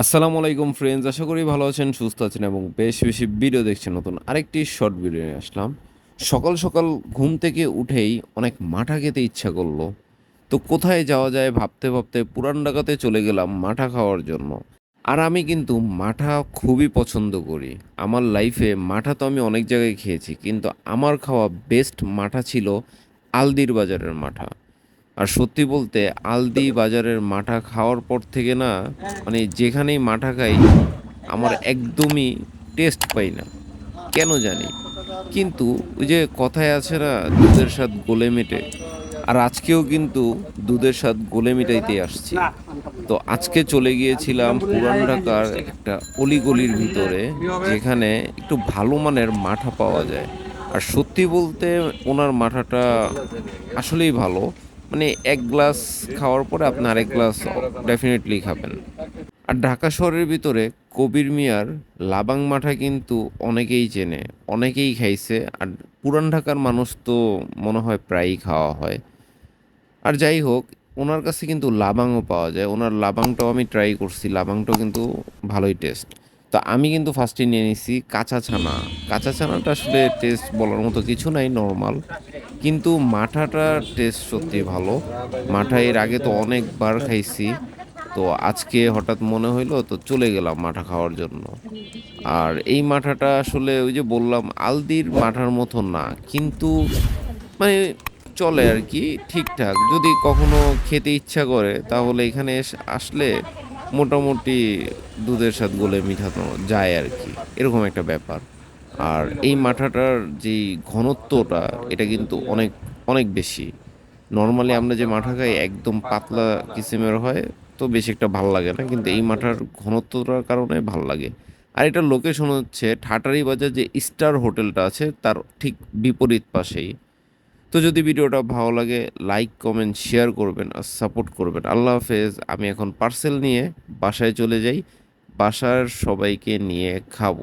আসসালামু আলাইকুম ফ্রেন্ডস আশা করি ভালো আছেন, সুস্থ আছেন এবং বেশ বেশি ভিডিও দেখছেন নতুন আরেকটি শর্ট ভিডিও নিয়ে আসলাম। সকাল সকাল ঘুম থেকে উঠেই অনেক মাঠা খেতে ইচ্ছা করল। তো কোথায় যাওয়া যায় ভাবতে ভাবতে পুরান ঢাকাতে চলে গেলাম মাঠা খাওয়ার জন্য। আর আমি কিন্তু মাঠা খুবই পছন্দ করি। আমার লাইফে মাঠা তো আমি অনেক জায়গায় খেয়েছি, কিন্তু আমার খাওয়া বেস্ট মাঠা ছিল আলদির বাজারের মাঠা। আর সত্যি বলতে, আলদি বাজারের মাঠা খাওয়ার পর থেকে না মানে যেখানেই মাঠা খাই, আমার একদমই টেস্ট পাই না। কেন জানি? কিন্তু ওই যে কথায় আছে না, দুধের স্বাদ গোলে মেটে। আর আজকেও কিন্তু দুধের স্বাদ গোলে মিটাইতে আসছি। তো আজকে চলে গিয়েছিলাম পুরান ঢাকার একটা অলিগলির ভিতরে, যেখানে একটু ভালো মানের মাঠা পাওয়া যায়। আর সত্যি বলতে, ওনার মাঠাটা আসলেই ভালো। মানে এক গ্লাস খাওয়ার পরে আপনি আরেক গ্লাস ডেফিনেটলি খাবেন। আর ঢাকা শহরের ভিতরে কবির মিয়ার লাবাং মাঠা কিন্তু অনেকেই চেনে, অনেকেই খাইছে। আর পুরান ঢাকার মানুষ তো মনে হয় প্রায়ই খাওয়া হয়। আর যাই হোক, ওনার কাছে কিন্তু লাবাংও পাওয়া যায়। ওনার লাবাংটাও আমি ট্রাই করছি, লাবাংটাও কিন্তু ভালোই টেস্ট তো আমি কিন্তু ফার্স্টে নিয়ে নিছি কাঁচা ছানা। কাঁচা ছানাটা আসলে টেস্ট বলার মতো কিছু নাই নর্মাল কিন্তু মাঠাটার টেস্ট সত্যি ভালো। মাঠা এর আগে তো অনেকবার খাইছি। তো আজকে হঠাৎ মনে হইল, তো চলে গেলাম মাঠা খাওয়ার জন্য। আর এই মাঠাটা আসলে ওই যে বললাম, আলদির মাঠার মতো না। কিন্তু মানে চলে আর কি, ঠিকঠাক। যদি কখনো খেতে ইচ্ছা করে, তাহলে এখানে আসলে মোটামুটি দুধের সাথে গোলে মিঠানো যায় আর কি। এরকম একটা ব্যাপার। আর এই মাঠাটার যেই ঘনত্বটা, এটা কিন্তু অনেক অনেক বেশি। নর্মালি আমরা যে মাঠা খাই, একদম পাতলা কিসিমের হয়, তো বেশি একটা ভালো লাগে না, কিন্তু এই মাঠার ঘনত্বটার কারণে ভালো লাগে। আর এটা লোকেশন হচ্ছে ঠাটারি বাজার যে স্টার হোটেলটা আছে, তার ঠিক বিপরীত পাশেই। তো যদি ভিডিওটা ভালো লাগে লাইক কমেন্ট শেয়ার করবেন আর সাপোর্ট করবেন। আল্লাহ হাফেজ, আমি এখন পার্সেল নিয়ে বাসায় চলে যাই। বাসার সবাইকে নিয়ে খাব।